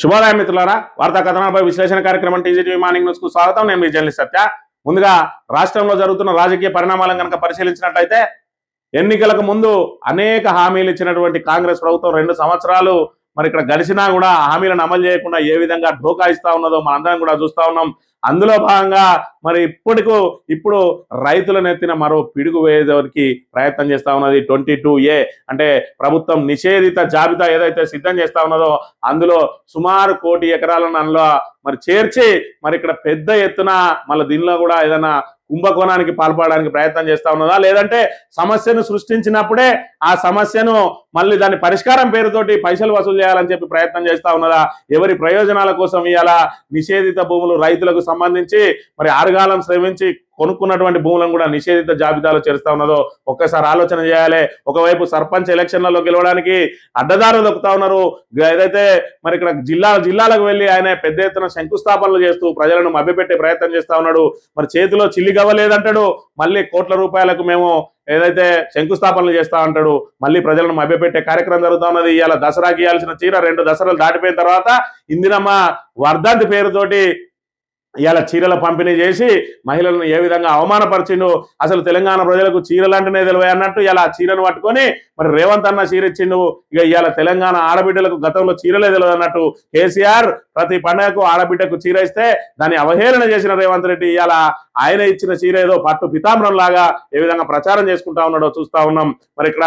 శుభోదయం మిత్రులారా వార్తా కథనాలపై విశ్లేషణ కార్యక్రమం టీజీటీవీ మార్నింగ్ న్యూస్కు స్వాగతం. నేను మీ జర్నలిస్ట్ సత్య. ముందుగా రాష్ట్రంలో జరుగుతున్న రాజకీయ పరిణామాలను కనుక పరిశీలించినట్లయితే ఎన్నికలకు ముందు అనేక హామీలు ఇచ్చినటువంటి కాంగ్రెస్ ప్రభుత్వం రెండు సంవత్సరాలు మరి ఇక్కడ గడిచినా కూడా హామీలను అమలు చేయకుండా ఏ విధంగా ఢోకా ఇస్తా ఉన్నదో మనందరం కూడా చూస్తా ఉన్నాం. అందులో భాగంగా మరి ఇప్పటికు ఇప్పుడు రైతులను ఎత్తిన మరో పిడుగు వేయడానికి ప్రయత్నం చేస్తా ఉన్నది ట్వంటీ టూ ఏ. అంటే ప్రభుత్వం నిషేధిత జాబితా ఏదైతే సిద్ధం చేస్తా ఉన్నదో అందులో సుమారు కోటి ఎకరాలను అందులో మరి చేర్చి మరి ఇక్కడ పెద్ద ఎత్తున మళ్ళీ దీనిలో కూడా ఏదైనా కుంభకోణానికి పాల్పడడానికి ప్రయత్నం చేస్తా ఉన్నదా? లేదంటే సమస్యను సృష్టించినప్పుడే ఆ సమస్యను మళ్ళీ దాన్ని పరిష్కారం పేరుతోటి పైసలు వసూలు చేయాలని చెప్పి ప్రయత్నం చేస్తా ఉన్నదా? ఎవరి ప్రయోజనాల కోసం ఇవాళ నిషేధిత భూములు రైతులకు సంబంధించి మరి ఆరుగాలం శ్రమించి కొనుక్కున్నటువంటి భూములను కూడా నిషేధిత జాబితాలో చేరుస్తా ఉన్నదో ఒక్కసారి ఆలోచన చేయాలి. ఒకవైపు సర్పంచ్ ఎలక్షన్లలో గెలవడానికి అడ్డదారులు దొక్కుతా ఉన్నారు. ఏదైతే మరి ఇక్కడ జిల్లా జిల్లాలకు వెళ్ళి ఆయన పెద్ద ఎత్తున శంకుస్థాపనలు చేస్తూ ప్రజలను మభ్యపెట్టే ప్రయత్నం చేస్తా ఉన్నాడు. మరి చేతిలో చిల్లి గవ్వలేదంటాడు మళ్ళీ కోట్ల రూపాయలకు మేము ఏదైతే శంకుస్థాపనలు చేస్తా ఉంటాడు మళ్ళీ ప్రజలను మభ్యపెట్టే కార్యక్రమం జరుగుతా ఉన్నది. ఇవాళ దసరాకి ఇవ్వాల్సిన చీర రెండు దసరాలు దాటిపోయిన తర్వాత ఇందినమ్మ వర్ధంతి పేరుతోటి ఇవాళ చీరల పంపిణీ చేసి మహిళలను ఏ విధంగా అవమానపరిచిండు? అసలు తెలంగాణ ప్రజలకు చీరలంటేనే తెలివే అన్నట్టు ఇలా చీరను పట్టుకొని మరి రేవంత్ అన్న చీర ఇచ్చిండు ఇక ఇవాళ తెలంగాణ ఆడబిడ్డలకు గతంలో చీరలే తెలియదు అన్నట్టు కేసీఆర్ ప్రతి పండగకు ఆడబిడ్డకు చీర ఇస్తే దాన్ని అవహేళన చేసిన రేవంత్ రెడ్డి ఇవాళ ఆయన ఇచ్చిన చీర ఏదో పట్టు పితాంబరం లాగా ఏ విధంగా ప్రచారం చేసుకుంటా ఉన్నాడో చూస్తా ఉన్నాం. మరి ఇక్కడ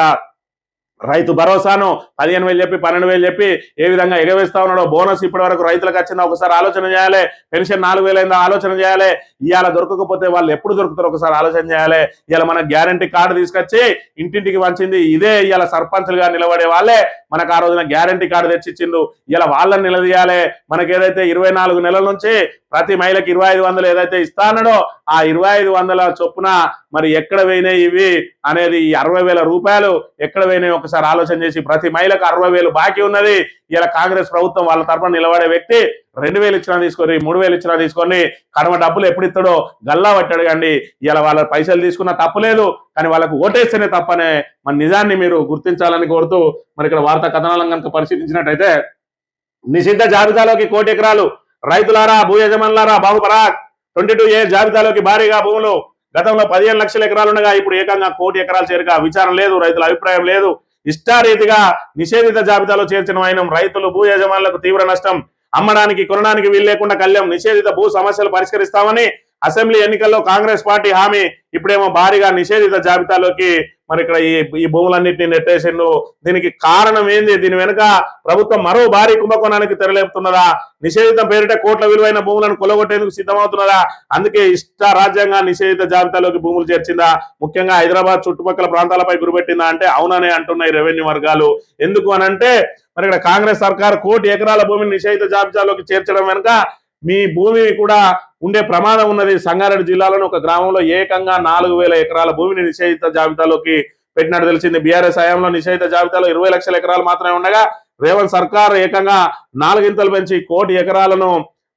రైతు భరోసాను. పదిహేను వేలు చెప్పి పన్నెండు వేలు చెప్పి ఏ విధంగా ఎగవేస్తా ఉన్నాడో బోనస్ ఇప్పటి వరకు రైతులకు వచ్చిందో? ఒకసారి ఆలోచన చేయాలి. పెన్షన్ నాలుగు వేలైందా ఆలోచన చేయాలి. ఇవాళ దొరకకపోతే వాళ్ళు ఎప్పుడు దొరుకుతారో? ఒకసారి ఆలోచన చేయాలి. ఇవాళ మన గ్యారంటీ కార్డు తీసుకొచ్చి ఇంటింటికి వంచింది. ఇదే ఇవాళ సర్పంచ్లుగా నిలబడే వాళ్ళే మనకు ఆ రోజున గ్యారంటీ కార్డు తెచ్చిచ్చిండు. ఇలా వాళ్ళని నిలదీయాలి. మనకి ఏదైతే ఇరవై నాలుగు నెలల నుంచి ప్రతి మహిళకి ఇరవై ఐదు వందలు ఏదైతే ఇస్తానడో ఆ ఇరవై ఐదు వందల చొప్పున మరి ఎక్కడ పోయినాయి ఇవి అనేది అరవై వేల రూపాయలు ఎక్కడ పోయినాయి ఒకసారి ఆలోచన చేసి ప్రతి మహిళకు అరవై వేలు బాకీ ఉన్నది. ఇలా కాంగ్రెస్ ప్రభుత్వం వాళ్ళ తరఫున నిలబడే వ్యక్తి రెండు వేలు ఇచ్చినా తీసుకొని మూడు వేలు ఇచ్చినా తీసుకొని కడమ డబ్బులు ఎప్పుడు ఇస్తాడో గల్లా పట్టాడు కండి. ఇలా వాళ్ళ పైసలు తీసుకున్న తప్పులేదు కానీ వాళ్ళకు ఓటేస్తేనే తప్పనే. మన నిజాన్ని మీరు గుర్తించాలని కోరుతూ మరి ఇక్కడ వార్తా కథనాలను కనుక పరిశీలించినట్టయితే నిషిద్ధ జాబితాలోకి కోటి ఎకరాలు. రైతులారా భూ యజమానులారా బాబుపరాక్ ట్వంటీ టూ ఏ జాబితాలోకి భారీగా భూములు. గతంలో పదిహేను లక్షల ఎకరాలు ఉండగా ఇప్పుడు ఏకంగా కోటి ఎకరాలు చేరుక విచారణ లేదు రైతుల అభిప్రాయం లేదు. ఇష్టారీతిగా నిషేధిత జాబితాలో చేర్చిన వైనం రైతులు భూ యజమానులకు తీవ్ర నష్టం. అమ్మడానికి కొనడానికి వీలు లేకుండా కళ్యాణం నిషేధిత భూ సమస్యలు పరిష్కరిస్తామని అసెంబ్లీ ఎన్నికల్లో కాంగ్రెస్ పార్టీ హామీ. ఇప్పుడేమో భారీగా నిషేధిత జాబితాలోకి మరి ఇక్కడ ఈ ఈ భూములన్నింటినీ నెట్టేసిండు దీనికి కారణం ఏంది? దీని వెనుక ప్రభుత్వం మరో భారీ కుంభకోణానికి తెరలేపుతున్నదా? నిషేధిత పేరిట కోట్ల విలువైన భూములను కొలగొట్టేందుకు సిద్ధమవుతున్నదా అందుకే ఇష్ట రాజ్యాంగా నిషేధిత జాబితాలోకి భూములు చేర్చిందా? ముఖ్యంగా హైదరాబాద్ చుట్టుపక్కల ప్రాంతాలపై గురిపెట్టిందా అంటే అవుననే అంటున్నాయి రెవెన్యూ వర్గాలు. ఎందుకు అనంటే మరి ఇక్కడ కాంగ్రెస్ సర్కార్ కోటి ఎకరాల భూమిని నిషేధిత జాబితాలోకి చేర్చడం వెనుక మీ భూమి కూడా ఉండే ప్రమాదం ఉన్నది. సంగారెడ్డి జిల్లాలోని ఒక గ్రామంలో ఏకంగా నాలుగు వేల ఎకరాల భూమిని నిషేధిత జాబితాలోకి పెట్టినట్టు తెలిసింది. బీఆర్ఎస్ హయాంలో నిషేధిత జాబితాలో ఇరవై లక్షల ఎకరాలు మాత్రమే ఉండగా రేవంత్ సర్కార్ ఏకంగా నాలుగింతలు పెంచి కోటి ఎకరాలను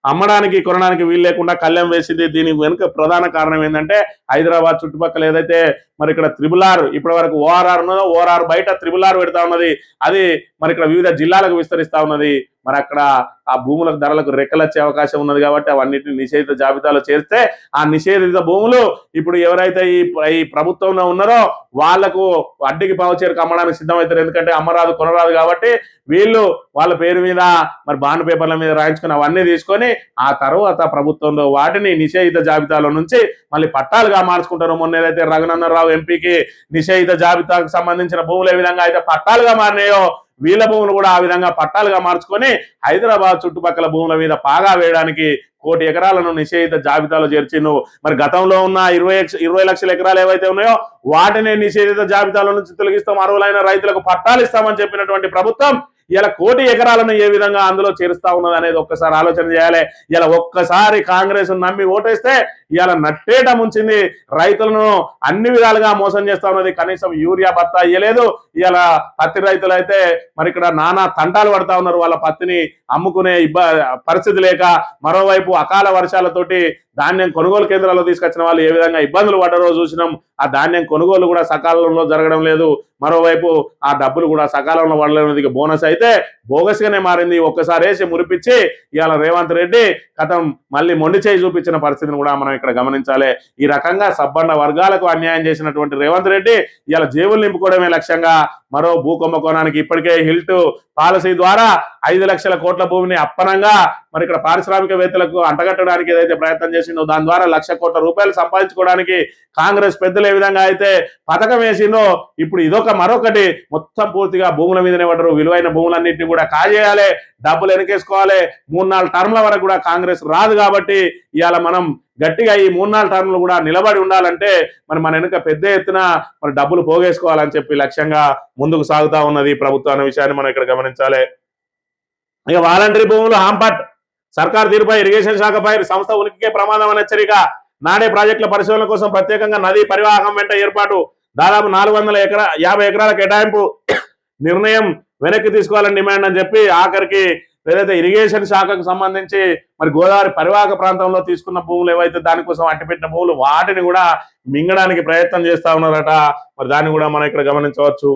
అమ్మడానికి కొనడానికి వీలు లేకుండా కళ్యాణం వేసింది. దీని వెనుక ప్రధాన కారణం ఏంటంటే హైదరాబాద్ చుట్టుపక్కల ఏదైతే మరి ఇక్కడ త్రిబుల్ ఆర్ ఇప్పటి వరకు ఓఆర్ఆర్ ఉన్నదో ఓఆర్ఆర్ బయట త్రిబుల్ ఆర్ పెడతా ఉన్నది. అది మరి ఇక్కడ వివిధ జిల్లాలకు విస్తరిస్తా ఉన్నది. మరి అక్కడ ఆ భూములకు ధరలకు రెక్కలొచ్చే అవకాశం ఉన్నది కాబట్టి అవన్నిటిని నిషేధిత జాబితాలో చేస్తే ఆ నిషేధిత భూములు ఇప్పుడు ఎవరైతే ఈ ఈ ప్రభుత్వంలో ఉన్నారో వాళ్ళకు అడ్డికి పావుచేరుకు అమ్మడానికి సిద్ధమవుతారు. ఎందుకంటే అమ్మరాదు కొనరాదు కాబట్టి వీళ్ళు వాళ్ళ పేరు మీద మరి బాండ్ పేపర్ల మీద రాయించుకుని అవన్నీ తీసుకొని ఆ తర్వాత ప్రభుత్వంలో వాటిని నిషేధిత జాబితాలో నుంచి మళ్ళీ పట్టాలుగా మార్చుకుంటారు. మొన్న ఏదైతే రఘునందనరావు ఎంపీకి నిషేధిత జాబితాకు సంబంధించిన భూములు ఏ విధంగా అయితే పట్టాలుగా మారినాయో వీళ్ళ భూములు కూడా ఆ విధంగా పట్టాలుగా మార్చుకొని హైదరాబాద్ చుట్టుపక్కల భూముల మీద పాగా వేయడానికి కోటి ఎకరాలను నిషేధిత జాబితాలో చేర్చిండు మరి గతంలో ఉన్న ఇరవై ఇరవై లక్షల ఎకరాలు ఏవైతే ఉన్నాయో వాటిని నిషేధిత జాబితాలో నుంచి తొలగిస్తాం అర్హులైన రైతులకు పట్టాలు ఇస్తామని చెప్పినటువంటి ప్రభుత్వం ఇలా కోటి ఎకరాలను ఏ విధంగా అందులో చేరుస్తా ఉన్నది అనేది ఒక్కసారి ఆలోచన చేయాలి. ఇలా ఒక్కసారి కాంగ్రెస్ నమ్మి ఓటేస్తే ఇలా నట్టేట ముంచింది. రైతులను అన్ని విధాలుగా మోసం చేస్తా ఉన్నది. కనీసం యూరియా బత్తా ఇయ్యలేదు. ఇలా పత్తి రైతులు అయితే మరి ఇక్కడ నానా తంటాలు పడతా ఉన్నారు. వాళ్ళ పత్తిని అమ్ముకునే పరిస్థితి లేక మరోవైపు అకాల వర్షాలతోటి ధాన్యం కొనుగోలు కేంద్రాల్లో తీసుకొచ్చిన వాళ్ళు ఏ విధంగా ఇబ్బందులు పడ్డారో చూసినాం. ఆ ధాన్యం కొనుగోలు కూడా సకాలంలో జరగడం లేదు. మరోవైపు ఆ డబ్బులు కూడా సకాలంలో పడలేనిది బోనస్ అయితే బోగస్ గానే మారింది. ఒక్కసారి వేసి మురిపించి ఇవాళ రేవంత్ రెడ్డి కథం మళ్ళీ మొండి చేయి చూపించిన పరిస్థితిని కూడా మనం ఇక్కడ గమనించాలి. ఈ రకంగా సబ్బండ వర్గాలకు అన్యాయం చేసినటువంటి రేవంత్ రెడ్డి ఇవాళ జేబులు నింపుకోవడమే లక్ష్యంగా మరో భూ కుంభకోణానికి ఇప్పటికే హిల్ట్ పాలసీ ద్వారా ఐదు లక్షల కోట్ల భూమిని అప్పనంగా మరి ఇక్కడ పారిశ్రామికవేత్తలకు అంటగట్టడానికి ఏదైతే ప్రయత్నం చేసిందో దాని ద్వారా లక్ష కోట్ల రూపాయలు సంపాదించుకోవడానికి కాంగ్రెస్ పెద్దలు ఏ విధంగా అయితే పథకం వేసిందో ఇప్పుడు ఇదొక మరొకటి మొత్తం పూర్తిగా భూముల మీదనే పడరు విలువైన భూములన్నింటినీ కూడా కాజేయాలి. డబ్బులు వెనకేసుకోవాలి. మూడు నాలుగు టర్మ్ల వరకు కూడా కాంగ్రెస్ రాదు కాబట్టి ఇవాళ మనం గట్టిగా ఈ మూడు నాలుగు టర్మ్లు కూడా నిలబడి ఉండాలంటే మరి మన వెనుక పెద్ద ఎత్తున మరి డబ్బులు పోగేసుకోవాలని చెప్పి లక్ష్యంగా ముందుకు సాగుతా ఉన్నది ప్రభుత్వం అనే విషయాన్ని మనం ఇక్కడ గమనించాలి. ఇక వాలంటరీ భూములు హాంపట్. సర్కార్ తీరుపై ఇరిగేషన్ శాఖపై సంస్థ ఉనికికే ప్రమాదం అనే హెచ్చరిక. నాడే ప్రాజెక్టుల పరిశోధన కోసం ప్రత్యేకంగా నదీ పరివాహకం వెంట ఏర్పాటు. దాదాపు నాలుగు వందల ఎకరా యాభై ఎకరాల కేటాయింపు. నిర్ణయం వెనక్కి తీసుకోవాలని డిమాండ్ అని చెప్పి ఆఖరికి లేదైతే ఇరిగేషన్ శాఖకు సంబంధించి మరి గోదావరి పరివాహక ప్రాంతంలో తీసుకున్న భూములు ఏవైతే దానికోసం అట్టిపెట్టిన భూములు వాటిని కూడా మింగడానికి ప్రయత్నం చేస్తా ఉన్నారట. మరి దాన్ని కూడా మనం ఇక్కడ గమనించవచ్చు.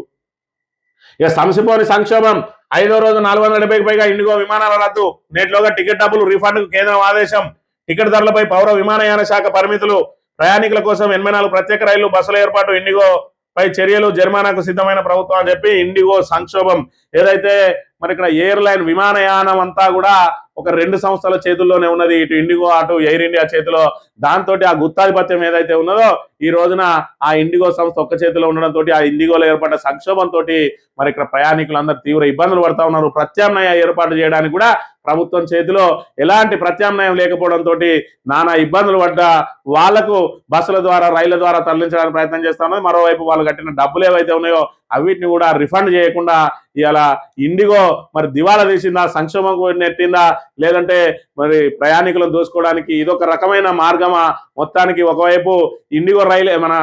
ఇక సంసిపోని సంక్షోభం. ఐదో రోజు నాలుగు వందల డెబ్బైకి పైగా ఇండిగో విమానాల రద్దు. నేటిలోగా టికెట్ డబ్బులు రీఫండ్ కేంద్రం ఆదేశం. టికెట్ ధరలపై పౌర విమానయాన శాఖ పరిమితులు. ప్రయాణికుల కోసం ఎనభై నాలుగు ప్రత్యేక రైళ్ళు బస్సుల ఏర్పాటు ఇండిగో పై చర్యలు జరిమానాకు సిద్ధమైన ప్రభుత్వం అని చెప్పి ఇండిగో సంక్షోభం. ఏదైతే మరి ఇక్కడ ఎయిర్లైన్ విమానయానం అంతా కూడా ఒక రెండు సంస్థల చేతుల్లోనే ఉన్నది ఇటు ఇండిగో అటు ఎయిర్ ఇండియా చేతిలో. దాంతో ఆ గుత్తాధిపత్యం ఏదైతే ఉన్నదో ఈ రోజున ఆ ఇండిగో సంస్థ ఒక్క చేతిలో ఉండడంతో ఆ ఇండిగోలో ఏర్పడ్డ సంక్షోభంతో మరి ఇక్కడ ప్రయాణికులందరూ తీవ్ర ఇబ్బందులు పడతా ఉన్నారు. ప్రత్యామ్నాయ ఏర్పాటు చేయడానికి కూడా ప్రభుత్వం చేతిలో ఎలాంటి ప్రత్యామ్నాయం లేకపోవడంతో నానా ఇబ్బందులు పడ్డ. వాళ్ళకు బస్సుల ద్వారా రైళ్ళ ద్వారా తరలించడానికి ప్రయత్నం చేస్తా ఉన్నది మరోవైపు వాళ్ళు కట్టిన డబ్బులు ఏవైతే ఉన్నాయో అవిటిని కూడా రిఫండ్ చేయకుండా ఇలా ఇండిగో మరి దివాలా తీసిందా సంక్షోభం నెట్టిందా లేదంటే మరి ప్రయాణికులను దోసుకోవడానికి ఇదొక రకమైన మార్గమా? మొత్తానికి ఒకవైపు ఇండిగో రైలు మన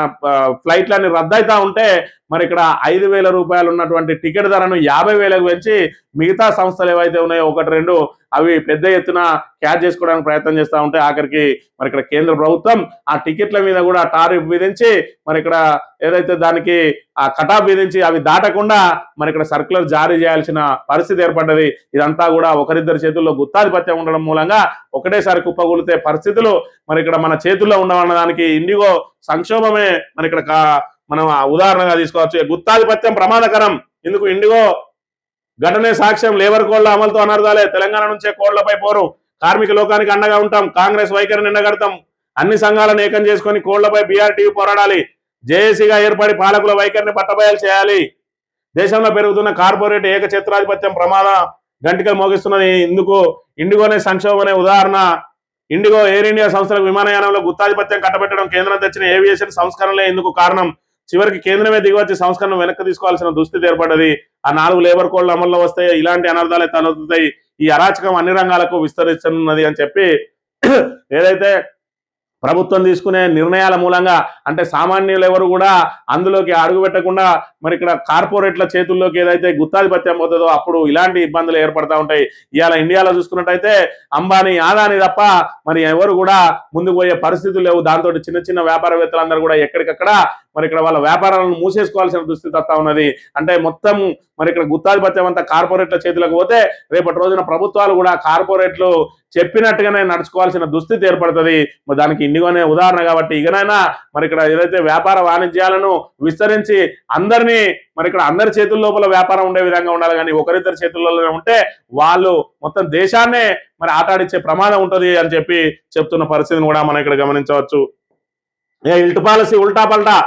ఫ్లైట్లన్నీ రద్దయితా ఉంటే మరి ఇక్కడ ఐదు వేల రూపాయలు ఉన్నటువంటి టికెట్ ధరను యాభై వేలకు పెంచి మిగతా సంస్థలు ఏవైతే ఉన్నాయో ఒకటి రెండు అవి పెద్ద ఎత్తున క్యాచ్ చేసుకోవడానికి ప్రయత్నం చేస్తూ ఉంటే ఆఖరికి మరి ఇక్కడ కేంద్ర ప్రభుత్వం ఆ టికెట్ల మీద కూడా టారిఫ్ విధించి మరి ఇక్కడ ఏదైతే దానికి ఆ కటాఫ్ విధించి అవి దాటకుండా మరి ఇక్కడ సర్కులర్ జారీ చేయాల్సిన పరిస్థితి ఏర్పడ్డది. ఇదంతా కూడా ఒకరిద్దరి చేతుల్లో గుత్తాధిపత్యం ఉండడం మూలంగా ఒకటేసారి కుప్పగొలితే పరిస్థితులు మరి ఇక్కడ మన చేతుల్లో ఉండవన్న దానికి ఇండిగో సంక్షోభమే మరి ఇక్కడ మనం ఉదాహరణగా తీసుకోవచ్చు. గుత్తాధిపత్యం ప్రమాదకరం. ఇందుకు ఇండిగో ఘటనే సాక్ష్యం లేబర్ కోడ్ల అమలుతో అనర్థాలే తెలంగాణ నుంచే కోళ్ళపై పోరు. కార్మిక లోకానికి అండగా ఉంటాం. కాంగ్రెస్ వైఖరిని ఎండగడతాం అన్ని సంఘాలను ఏకం చేసుకొని కోళ్ళపై బీఆర్టీయూ పోరాడాలి. జేఏసీగా ఏర్పడి పాలకుల వైఖరిని పట్టబయలు చేయాలి. దేశంలో పెరుగుతున్న కార్పొరేట్ ఏకఛత్రాధిపత్యం ప్రమాద. గంటికలు మోగిస్తున్నది ఇందుకు ఇండిగోనే సంక్షోభం అనే ఉదాహరణ. ఇండిగో ఎయిర్ ఇండియా సంస్థలకు విమానయానంలో గుత్తాధిపత్యం కట్టబెట్టడం కేంద్రం తెచ్చిన ఏవియేషన్ సంస్కరణలే ఎందుకు కారణం. చివరికి కేంద్రమే దిగివచ్చి సంస్కరణ వెనక్కి తీసుకోవాల్సిన దుస్థితి ఏర్పడ్డది. ఆ నాలుగు లేబర్ కోడ్లు అమల్లో వస్తే ఇలాంటి అనర్థాలే తలవుతాయి ఈ అరాచకం అన్ని రంగాలకు విస్తరిస్తున్నది అని చెప్పి ఏదైతే ప్రభుత్వం తీసుకునే నిర్ణయాల మూలంగా అంటే సామాన్యులు ఎవరు కూడా అందులోకి అడుగు పెట్టకుండా మరి ఇక్కడ కార్పొరేట్ల చేతుల్లోకి ఏదైతే గుత్తాధిపత్యం పోతుందో అప్పుడు ఇలాంటి ఇబ్బందులు ఏర్పడతా ఉంటాయి. ఇవాళ ఇండియాలో చూసుకున్నట్టయితే అంబానీ ఆదాని తప్ప మరి ఎవరు కూడా ముందుకు పోయే పరిస్థితులు లేవు. దాంతో చిన్న చిన్న వ్యాపారవేత్తలందరూ కూడా ఎక్కడికక్కడ మరి ఇక్కడ వాళ్ళ వ్యాపారాలను మూసేసుకోవాల్సిన దుస్థితి వస్తా ఉన్నది. అంటే మొత్తం మరి ఇక్కడ గుత్తాధిపత్యం అంతా కార్పొరేట్ల చేతులకు పోతే రేపటి రోజున ప్రభుత్వాలు కూడా కార్పొరేట్లు చెప్పినట్టుగానే నడుచుకోవాల్సిన దుస్థితి ఏర్పడుతుంది. మరి దానికి ఇండిగోనే ఉదాహరణ కాబట్టి ఇకనైనా మరి ఇక్కడ ఏదైతే వ్యాపార వాణిజ్యాలను విస్తరించి అందరినీ మరి ఇక్కడ అందరి చేతుల లోపల వ్యాపారం ఉండే విధంగా ఉండాలి. కానీ ఒకరిద్దరి చేతుల్లోనే ఉంటే వాళ్ళు మొత్తం దేశాన్నే మరి ఆటాడిచ్చే ప్రమాదం ఉంటుంది అని చెప్పి చెప్తున్న పరిస్థితిని కూడా మనం ఇక్కడ గమనించవచ్చు. ఏ ఇల్టు పాలసీ ఉల్టా పల్టా.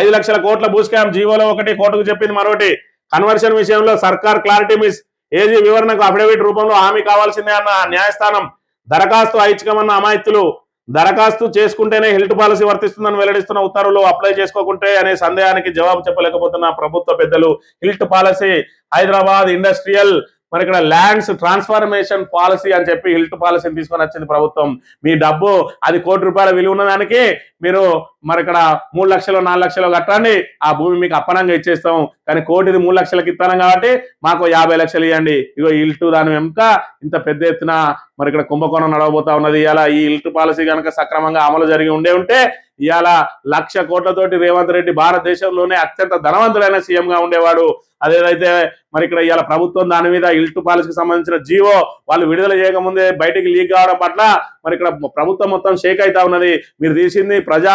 ఐదు లక్షల కోట్ల భూస్కామ్ జీవోలో ఒకటి కోర్టుకు చెప్పింది మరొకటి. కన్వర్షన్ విషయంలో సర్కార్ క్లారిటీ మిస్. ఏజీ వివరణకు అఫిడవిట్ రూపంలో హామీ కావాల్సిందే అన్న న్యాయస్థానం. దరఖాస్తు ఐచ్ఛికమన్న అమాయత్తులు దరఖాస్తు చేసుకుంటేనే హెల్త్ పాలసీ వర్తిస్తుందని వెల్లడిస్తున్న ఉత్తర్వులు అప్లై చేసుకోకుంటే అనే సందేహానికి జవాబు చెప్పలేకపోతున్న ప్రభుత్వ పెద్దలు హిల్ట్ పాలసీ హైదరాబాద్ ఇండస్ట్రియల్ మరి ఇక్కడ ల్యాండ్స్ ట్రాన్స్ఫర్మేషన్ పాలసీ అని చెప్పి హిల్ట్ పాలసీని తీసుకొని వచ్చింది ప్రభుత్వం. మీ డబ్బు అది కోటి రూపాయల విలువ ఉన్న దానికి మీరు మరి ఇక్కడ మూడు లక్షలు నాలుగు లక్షలు కట్టండి. ఆ భూమి మీకు అప్పనంగా ఇచ్చేస్తాం. కానీ కోటిది మూడు లక్షలకు ఇస్తాను కాబట్టి మాకు యాభై లక్షలు ఇవ్వండి ఇగో ఇల్టు దాని వెనుక ఇంత పెద్ద ఎత్తున మరి ఇక్కడ కుంభకోణం నడవబోతా ఉన్నది. ఇలా ఈ ఇల్టు పాలసీ కనుక సక్రమంగా అమలు జరిగి ఉండే ఉంటే ఇవాళ లక్ష కోట్లతోటి రేవంత్ రెడ్డి భారతదేశంలోనే అత్యంత ధనవంతుడైన సీఎంగా ఉండేవాడు. అదేదైతే మరి ఇక్కడ ఇవాళ ప్రభుత్వం దాని మీద ఇల్టు పాలసీకి సంబంధించిన జీవో వాళ్ళు విడుదల చేయకముందే బయటికి లీక్ కావడం పట్ల మరి ఇక్కడ ప్రభుత్వం మొత్తం షేక్ అవుతా ఉన్నది. మీరు తీసింది ప్రజా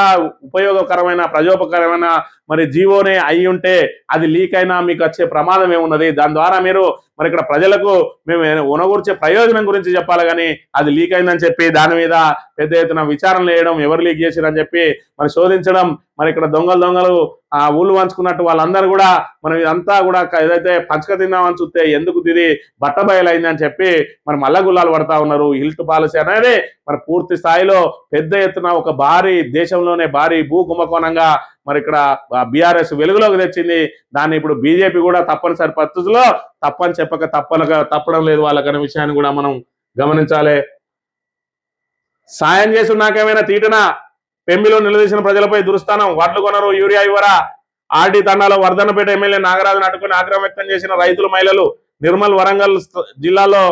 ఉపయోగకరమైన ప్రజోపకరమైన మరి జీవోనే అయి ఉంటే అది లీక్ అయినా మీకు వచ్చే ప్రమాదం ఏమున్నది? దాని ద్వారా మీరు మరి ఇక్కడ ప్రజలకు మేము ఉనగూర్చే ప్రయోజనం గురించి చెప్పాలి కానీ అది లీక్ అయిందని చెప్పి దాని మీద పెద్ద ఎత్తున విచారణ వేయడం ఎవరు లీక్ చేసిరని చెప్పి మరి శోధించడం మరి ఇక్కడ దొంగలు దొంగలు ఆ ఊళ్ళు పంచుకున్నట్టు వాళ్ళందరూ కూడా మనం ఇదంతా కూడా ఏదైతే పంచక తిందామని చూస్తే ఎందుకు ఇది బట్టబయలైందని చెప్పి మరి మల్ల గుల్లాలు పడతా ఉన్నారు. హిల్ట్ పాలసీ అనేది మరి పూర్తి స్థాయిలో పెద్ద ఎత్తున ఒక భారీ దేశంలోనే భారీ భూ కుంభకోణంగా మరి ఇక్కడ బీఆర్ఎస్ వెలుగులోకి తెచ్చింది. దాన్ని ఇప్పుడు బీజేపీ కూడా తప్పనిసరి పరిస్థితుల్లో తప్పని చెప్పక తప్పనగా తప్పడం లేదు వాళ్ళకనే విషయాన్ని కూడా మనం గమనించాలి. సాయం చేసి నాకేమైనా తీటన పెంబిలో నిలదీసిన ప్రజలపై దురుస్థానం వడ్లు కొనరు యూరియా ఇవ్వరా? ఆర్డీ తండాలో వర్ధనపేట ఎమ్మెల్యే నాగరాజును అడ్డుకుని ఆగ్రహం వ్యక్తం చేసిన రైతులు మహిళలు నిర్మల్ వరంగల్ జిల్లాలో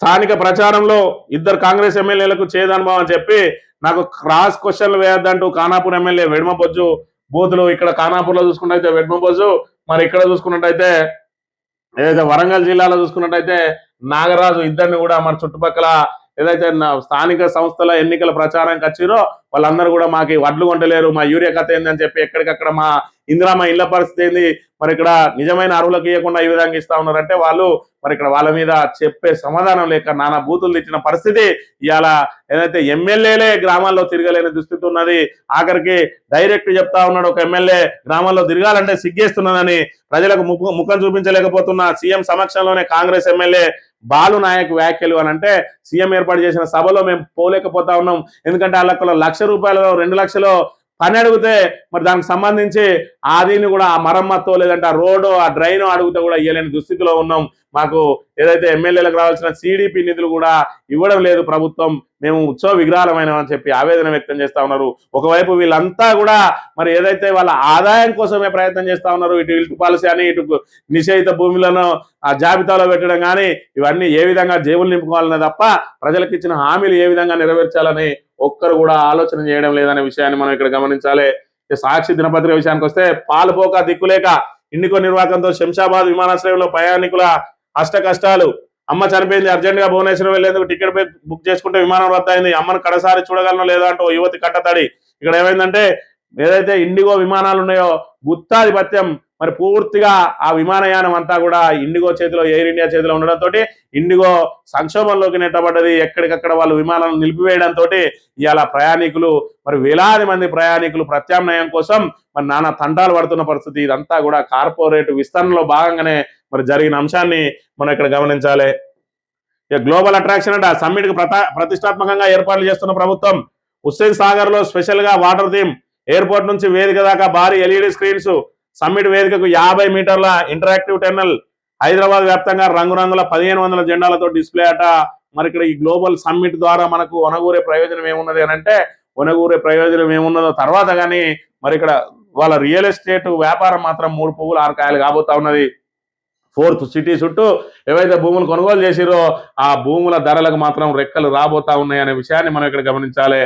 స్థానిక ప్రచారంలో ఇద్దరు కాంగ్రెస్ ఎమ్మెల్యేలకు చేదనుభవం అని చెప్పి నాకు క్రాస్ క్వశ్చన్లు వేయద్దంటూ ఖానాపూర్ ఎమ్మెల్యే వెడమబొజ్జు బూతులు ఇక్కడ ఖానాపూర్లో చూసుకున్నట్టయితే వెడమబొజ్జు మరి ఇక్కడ చూసుకున్నట్టయితే ఏదైతే వరంగల్ జిల్లాలో చూసుకున్నట్టయితే నాగరాజు ఇద్దరిని కూడా మన చుట్టుపక్కల ఏదైతే నా- స్థానిక సంస్థల ఎన్నికల ప్రచారానికి వచ్చిరో వాళ్ళందరూ కూడా మాకు వడ్లు కొంటలేరు మా యూరియా కథ ఏందని చెప్పి ఎక్కడికక్కడ మా ఇందిరామ ఇళ్ళ పరిస్థితి ఏంది? మరి ఇక్కడ నిజమైన అరువులకు ఇవ్వకుండా ఈ విధంగా ఇస్తా ఉన్నారంటే వాళ్ళు మరి ఇక్కడ వాళ్ళ మీద చెప్పే సమాధానం లేక నానా బూతులు తెచ్చిన పరిస్థితి ఇవాళ ఏదైతే ఎమ్మెల్యేలే గ్రామాల్లో తిరగలేని దుస్థితి ఉన్నది ఆఖరికి డైరెక్ట్ చెప్తా ఉన్నాడు ఒక ఎమ్మెల్యే గ్రామాల్లో తిరగాలంటే సిగ్గేస్తున్నదని ప్రజలకు ముఖం చూపించలేకపోతున్న సీఎం సమక్షంలోనే కాంగ్రెస్ ఎమ్మెల్యే బాలు నాయక్ వ్యాఖ్యలు అని అంటే సీఎం ఏర్పాటు చేసిన సభలో మేము పోలేకపోతా ఉన్నాం. ఎందుకంటే వాళ్ళకు లక్ష రూపాయలు రెండు లక్షలు పని అడిగితే మరి దానికి సంబంధించి ఆ దీన్ని కూడా ఆ మరమ్మతో లేదంటే ఆ రోడ్డు ఆ డ్రైన్ అడిగితే కూడా ఇవ్వలేని దుస్థితిలో ఉన్నాం. మాకు ఏదైతే ఎమ్మెల్యేలకు రావాల్సిన సిడిపి నిధులు కూడా ఇవ్వడం లేదు ప్రభుత్వం మేము ఉత్సవ విగ్రహాలమైన అని చెప్పి ఆవేదన వ్యక్తం చేస్తా ఉన్నారు. ఒకవైపు వీళ్ళంతా కూడా మరి ఏదైతే వాళ్ళ ఆదాయం కోసమే ప్రయత్నం చేస్తా ఉన్నారు ఇటు ఇల్టు పాలసీ అని ఇటు నిషేధిత భూములను ఆ జాబితాలో పెట్టడం కానీ ఇవన్నీ ఏ విధంగా జేబులు నింపుకోవాలనే తప్ప ప్రజలకు ఇచ్చిన హామీలు ఏ విధంగా నెరవేర్చాలని ఒక్కరు కూడా ఆలోచన చేయడం లేదనే విషయాన్ని మనం ఇక్కడ గమనించాలి. సాక్షి దినపత్రిక విషయానికి వస్తే పాలుపోక దిక్కులేక ఇండికో నిర్వాహకంతో శంషాబాద్ విమానాశ్రయంలో ప్రయాణికుల అష్ట కష్టాలు. అమ్మ చనిపోయింది అర్జెంట్గా భువనేశ్వరం వెళ్ళేందుకు టికెట్ పై బుక్ చేసుకుంటే విమానం రద్దయింది. అమ్మను కడసారి చూడగలను లేదా అంటూ యువతి కట్టతడి. ఇక్కడ ఏమైందంటే ఏదైతే ఇండిగో విమానాలు ఉన్నాయో గుత్తాధిపత్యం మరి పూర్తిగా ఆ విమానయానం అంతా కూడా ఇండిగో చేతిలో ఎయిర్ ఇండియా చేతిలో ఉండడంతో ఇండిగో సంక్షోభంలోకి నెట్టబడ్డది. ఎక్కడికక్కడ వాళ్ళు విమానాలను నిలిపివేయడంతో ఇవాళ ప్రయాణికులు మరి వేలాది మంది ప్రయాణికులు ప్రత్యామ్నాయం కోసం మరి నానా తంటాలు పడుతున్న పరిస్థితి. ఇదంతా కూడా కార్పొరేట్ విస్తరణలో భాగంగానే మరి జరిగిన అంశాన్ని మనం ఇక్కడ గమనించాలి. ఇక గ్లోబల్ అట్రాక్షన్ అంటే. సమ్మిట్కు ప్రతిష్టాత్మకంగా ఏర్పాట్లు చేస్తున్న ప్రభుత్వం హుస్సేన్ సాగర్లో స్పెషల్గా వాటర్ థీమ్. ఎయిర్పోర్ట్ నుంచి వేదిక దాకా భారీ ఎల్ఈడి స్క్రీన్స్. సమ్మిట్ వేదికకు యాభై మీటర్ల ఇంటరాక్టివ్ టెర్నల్ హైదరాబాద్ వ్యాప్తంగా రంగురంగుల పదిహేను వందల జెండాలతో డిస్ప్లే అట. మరి ఇక్కడ ఈ గ్లోబల్ సమ్మిట్ ద్వారా మనకు వనగూరే ప్రయోజనం ఏమున్నది అని అంటే వనగూరే ప్రయోజనం ఏమున్నదో తర్వాత కానీ మరి ఇక్కడ వాళ్ళ రియల్ ఎస్టేట్ వ్యాపారం మాత్రం మూడు పువ్వులు ఆరు కాయలు కాబోతా ఉన్నది. ఫోర్త్ సిటీ చుట్టూ ఏవైతే భూములు కొనుగోలు చేసిరో ఆ భూముల ధరలకు మాత్రం రెక్కలు రాబోతా ఉన్నాయి అనే విషయాన్ని మనం ఇక్కడ గమనించాలి.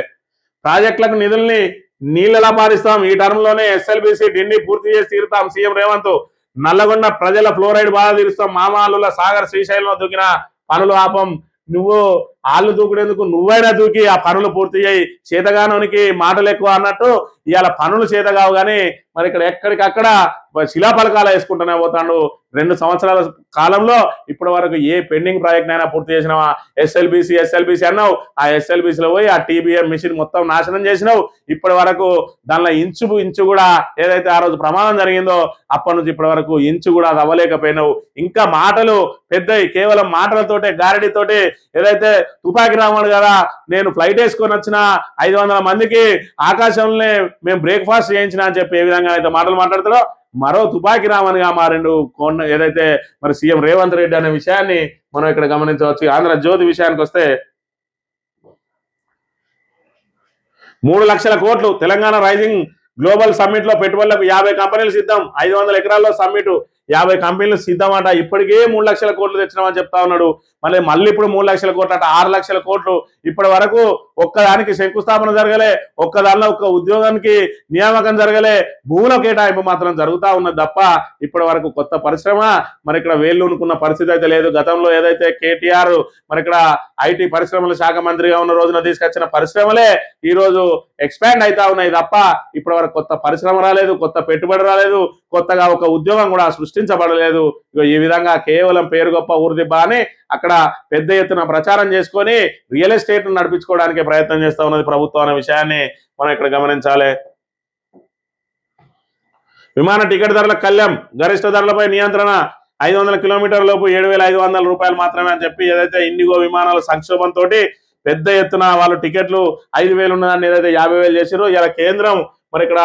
ప్రాజెక్టులకు నిధుల్ని నీళ్ళలా పారిస్తాం. ఈ టర్మ్లోనే ఎస్ఎల్బిసి డిన్ని పూర్తి చేసి తీరుతాం. సీఎం రేవంత్ నల్లగొండ ప్రజల ఫ్లోరైడ్ బాధ తీరుస్తాం. మామాలుల సాగర్ శ్రీశైలంలో దూకిన పనులు ఆపం. నువ్వు ఆళ్ళు దూకుడేందుకు నువ్వైనా దూకి ఆ పనులు పూర్తి చేయి. చేతగానోనికి మాటలు ఎక్కువ అన్నట్టు ఇవాళ పనులు చేతగావు కానీ మరి ఇక్కడ ఎక్కడికక్కడ శిలాఫలకాలు వేసుకుంటూనే పోతాడు. రెండు సంవత్సరాల కాలంలో ఇప్పటి వరకు ఏ పెండింగ్ ప్రాజెక్ట్ అయినా పూర్తి చేసినావా? ఎస్ఎల్బిసి ఎస్ఎల్బిసి అన్నావు. ఆ ఎస్ఎల్బిసిలో లో పోయి ఆ టీబీఎం మిషన్ మొత్తం నాశనం చేసినావు. ఇప్పటి వరకు దానిలో ఇంచు ఇంచు కూడా ఏదైతే ఆ రోజు ప్రమాదం జరిగిందో అప్పటి నుంచి ఇప్పటి వరకు ఇంచు కూడా అది అవ్వలేకపోయినావు. ఇంకా మాటలు పెద్దవి కేవలం మాటలతోటే గారడితోటి ఏదైతే తుపాకి రావడు కదా నేను ఫ్లైట్ వేసుకొని వచ్చిన ఐదు వందల మందికి ఆకాశంలోనే మేము బ్రేక్ఫాస్ట్ చేయించిన అని చెప్పి ఏ విధంగా అయితే మాటలు మాట్లాడతారో మరో తుపాకి రామన్గా మారిండు. కొండ ఏదైతే మరి సీఎం రేవంత్ రెడ్డి అనే విషయాన్ని మనం ఇక్కడ గమనించవచ్చు. ఆంధ్ర జ్యోతి విషయానికి వస్తే మూడు లక్షల కోట్లు. తెలంగాణ రైజింగ్ గ్లోబల్ సమ్మిట్లో పెట్టుబడులకు యాభై కంపెనీలు సిద్ధం. ఐదు వందల ఎకరాల్లో సమ్మిట్ యాభై కంపెనీలు సిద్ధం అంట. ఇప్పటికే మూడు లక్షల కోట్లు తెచ్చినామని చెప్తా ఉన్నాడు మళ్ళీ మళ్ళీ ఇప్పుడు మూడు లక్షల కోట్లు అట ఆరు లక్షల కోట్లు. ఇప్పటి వరకు ఒక్కదానికి శంకుస్థాపన జరగలే ఒక్కదానిలో ఒక్క ఉద్యోగానికి నియామకం జరగలే. భూముల కేటాయింపు మాత్రం జరుగుతా ఉన్నది తప్ప ఇప్పటి వరకు కొత్త పరిశ్రమ మరి ఇక్కడ వేళ్ళునుకున్న పరిస్థితి అయితే లేదు. గతంలో ఏదైతే కేటీఆర్ మరి ఇక్కడ ఐటీ పరిశ్రమల శాఖ మంత్రిగా ఉన్న రోజున తీసుకొచ్చిన పరిశ్రమలే ఈ రోజు ఎక్స్పాండ్ అవుతా ఉన్నాయి తప్ప ఇప్పటి వరకు కొత్త పరిశ్రమ రాలేదు కొత్త పెట్టుబడి రాలేదు కొత్తగా ఒక ఉద్యోగం కూడా సృష్టించబడలేదు. ఈ విధంగా కేవలం పేరు గొప్ప ఊరిదిబ్బా అని అక్కడ పెద్ద ఎత్తున ప్రచారం చేసుకొని రియల్ ఎస్టేట్ నడిపించుకోవడానికి ప్రయత్నం చేస్తా ఉన్నది ప్రభుత్వం అనే విషయాన్ని మనం ఇక్కడ గమనించాలి. విమాన టికెట్ ధరల కళ్యాణం గరిష్ట ధరలపై నియంత్రణ ఐదు వందల కిలోమీటర్ లోపు ఏడు వేల ఐదు వందల రూపాయలు మాత్రమే అని చెప్పి ఏదైతే ఇండిగో విమానాల సంక్షోభంతో పెద్ద ఎత్తున వాళ్ళు టికెట్లు ఐదు వేలు ఉన్నదాన్ని ఏదైతే యాభై వేలు చేసిరో ఇలా కేంద్రం మరి ఇక్కడ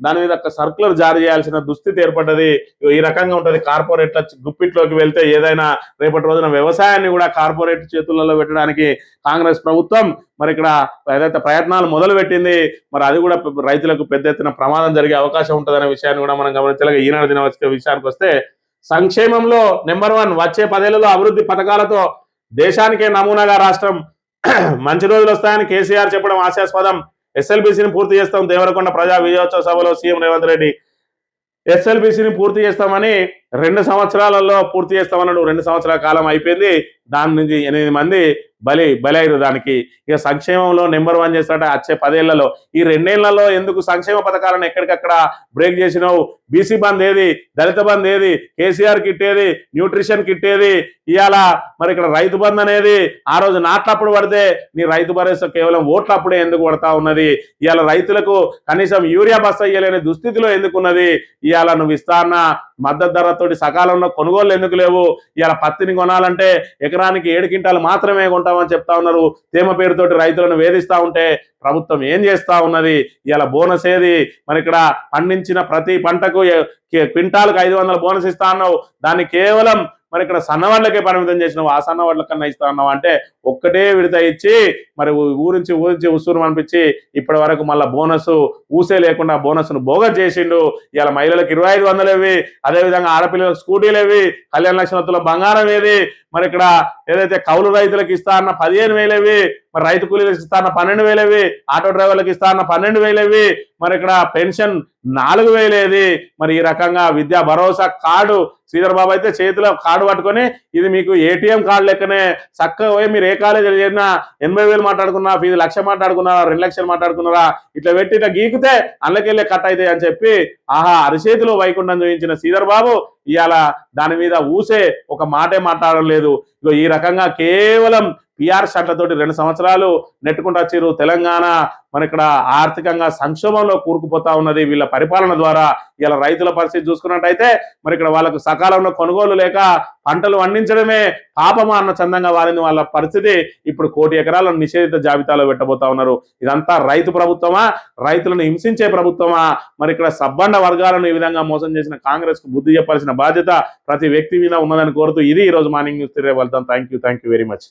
దాని మీద ఒక సర్కులర్ జారీ చేయాల్సిన దుస్థితి ఏర్పడ్డది. ఈ రకంగా ఉంటది. కార్పొరేట్ల గుప్పిట్లోకి వెళ్తే ఏదైనా రేపటి రోజున వ్యవసాయాన్ని కూడా కార్పొరేట్ చేతులలో పెట్టడానికి కాంగ్రెస్ ప్రభుత్వం మరి ఇక్కడ ఏదైతే ప్రయత్నాలు మొదలు పెట్టింది మరి అది కూడా రైతులకు పెద్ద ఎత్తున ప్రమాదం జరిగే అవకాశం ఉంటుందనే విషయాన్ని కూడా మనం గమనించలేక ఈనాడు దిన వచ్చే విషయానికి వస్తే సంక్షేమంలో నెంబర్ వన్ వచ్చే పదేళ్ళలో అభివృద్ధి పథకాలతో దేశానికే నమూనాగా రాష్ట్రం మంచి రోజులు వస్తాయని కేసీఆర్ చెప్పడం ఆశాస్పదం ఎస్ఎల్బిసిని పూర్తి చేస్తాం దేవరకొండ ప్రజా విజయోత్సవ సభలో సీఎం రేవంత్ రెడ్డి. ఎస్ఎల్బిసిని పూర్తి చేస్తామని రెండు సంవత్సరాలలో పూర్తి చేస్తామన్నాడు. రెండు సంవత్సరాల కాలం అయిపోయింది. దాని నుంచి ఎనిమిది మంది బలి బలైరు దానికి. ఇక సంక్షేమంలో నెంబర్ వన్ చేస్తాట వచ్చే పదేళ్ళలో. ఈ రెండేళ్ళలో ఎందుకు సంక్షేమ పథకాలను ఎక్కడికక్కడ బ్రేక్ చేసినావు? బీసీ బంద్ ఏది? దళిత బంద్ ఏది? కేసీఆర్ కిట్ ఏది న్యూట్రిషన్ కిట్ ఏది ఇవాళ మరి ఇక్కడ రైతు బంద్ అనేది ఆ రోజు నాట్లప్పుడు పడితే నీ రైతు భరోసా కేవలం ఓట్లప్పుడే ఎందుకు పడతా ఉన్నది? ఇవాళ రైతులకు కనీసం యూరియా బస్తా ఇయ్యలేని దుస్థితిలో ఎందుకున్నది ఇవాళ నువ్వు ఇస్తాన్న మద్దతు ధర తోటి సకాలంలో కొనుగోలు ఎందుకు లేవు? ఇవాళ పత్తిని కొనాలంటే ఎకరానికి ఏడు క్వింటాలు మాత్రమే కొంటామని చెప్తా ఉన్నారు. తేమ పేరుతోటి రైతులను వేధిస్తా ఉంటే ప్రభుత్వం ఏం చేస్తా ఉన్నది? ఇలా బోనస్ ఏది? మరి ఇక్కడ పండించిన ప్రతి పంటకు క్వింటాలకు క్వింటాల్కి ఐదు వందల బోనస్ ఇస్తా అన్నావు. దాన్ని కేవలం మరి ఇక్కడ సన్నవాళ్ళకే పరిమితం చేసినావు ఆ సన్నవాళ్ళ కన్నా ఇస్తా అన్నావు అంటే ఒక్కటే విడత ఇచ్చి మరి ఊరించి ఊరించి ఉసూరు అనిపించి ఇప్పటి వరకు మళ్ళీ బోనస్ ఊసే లేకుండా బోనస్ను చేసిండు. ఇవాళ మహిళలకు ఇరవై ఐదు వందలు ఇవి అదేవిధంగా ఆడపిల్లలకు స్కూటీలు ఇవి కళ్యాణ లక్షణతుల బంగారం ఏది? మరి ఇక్కడ ఏదైతే కౌలు రైతులకు ఇస్తా అన్న పదిహేను వేలేవి మరి రైతు కూలీలకు ఇస్తా అన్న పన్నెండు వేలవి ఆటో డ్రైవర్లకు ఇస్తా అన్న పన్నెండు వేలవి మరి ఇక్కడ పెన్షన్ నాలుగు వేలేది. మరి ఈ రకంగా విద్యా భరోసా కార్డు శ్రీధర్ బాబు అయితే చేతిలో కార్డు పట్టుకొని ఇది మీకు ఏటీఎం కార్డు లెక్కనే చక్కగా పోయి మీరు ఏ కాలేజీలో చేరినా ఎనభై వేలు మాట్లాడుకున్నా ఫీజు లక్ష మాట్లాడుకున్నారా రెండు లక్షలు మాట్లాడుకున్నారా ఇట్లా పెట్టి ఇట్లా గీకితే అందులోకెళ్ళే కట్ అవుతాయి అని చెప్పి ఆహా అరిచేతిలో వైకుంఠం చూపించిన శ్రీధర్ బాబు ఇవాళ దాని మీద ఊసే ఒక మాటే మాట్లాడలేదు లేదు. ఇగో ఈ రకంగా కేవలం పిఆర్ షట్లతోటి రెండు సంవత్సరాలు నెట్టుకుంటూ వచ్చారు. తెలంగాణ మన ఇక్కడ ఆర్థికంగా సంక్షోభంలో కూరుకుపోతా ఉన్నది. వీళ్ళ పరిపాలన ద్వారా ఇలా రైతుల పరిస్థితి చూసుకున్నట్టయితే మరి ఇక్కడ వాళ్ళకు సకాలంలో కొనుగోలు లేక పంటలు పండించడమే పాపమా అన్న చందంగా వారిని వాళ్ళ పరిస్థితి. ఇప్పుడు కోటి ఎకరాలను నిషేధిత జాబితాలో పెట్టబోతా ఉన్నారు. ఇదంతా రైతు ప్రభుత్వమా? రైతులను హింసించే ప్రభుత్వమా? మరి ఇక్కడ సబ్బండ వర్గాలను ఈ విధంగా మోసం చేసిన కాంగ్రెస్కు బుద్ధి చెప్పాల్సిన బాధ్యత ప్రతి వ్యక్తి మీద ఉన్నదని కోరుతూ ఇది ఈ రోజు మార్నింగ్ న్యూస్ తిరిగి వెళ్తాం thank you thank you very much